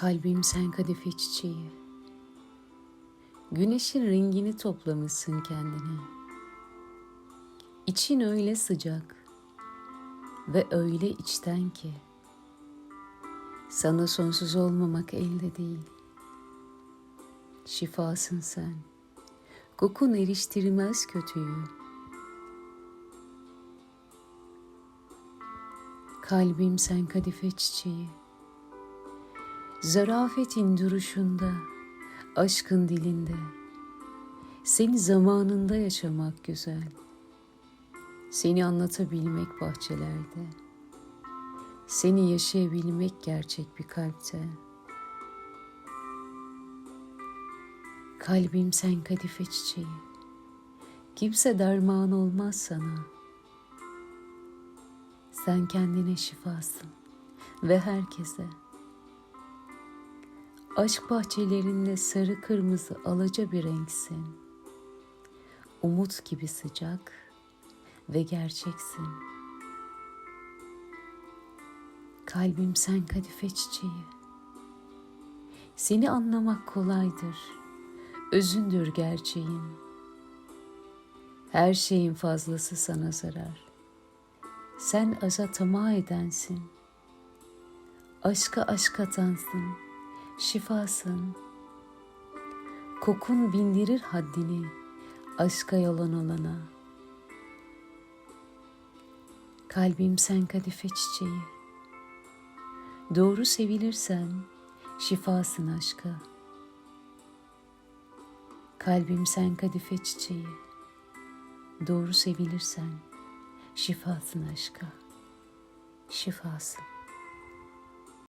Kalbim sen kadife çiçeği. Güneşin rengini toplamışsın kendine. İçin öyle sıcak ve öyle içten ki sana sonsuz olmamak elde değil. Şifasın sen. Kokun eriştirmez kötüyü. Kalbim sen kadife çiçeği. Zarafetin duruşunda, aşkın dilinde. Seni zamanında yaşamak güzel. Seni anlatabilmek bahçelerde. Seni yaşayabilmek gerçek bir kalpte. Kalbim sen kadife çiçeği. Kimse derman olmaz sana. Sen kendine şifasın ve herkese. Aşk bahçelerinde sarı kırmızı alaca bir renksin. Umut gibi sıcak ve gerçeksin. Kalbim sen kadife çiçeği. Seni anlamak kolaydır. Özündür gerçeğin. Her şeyin fazlası sana zarar. Sen aza tamah edensin. Aşka aşk atansın, şifasın. Kokun bindirir haddini, aşka yalan olana. Kalbim sen kadife çiçeği. Doğru sevilirsen şifasın aşka. Kalbim sen kadife çiçeği. Doğru sevilirsen şifasın aşka. Şifasın.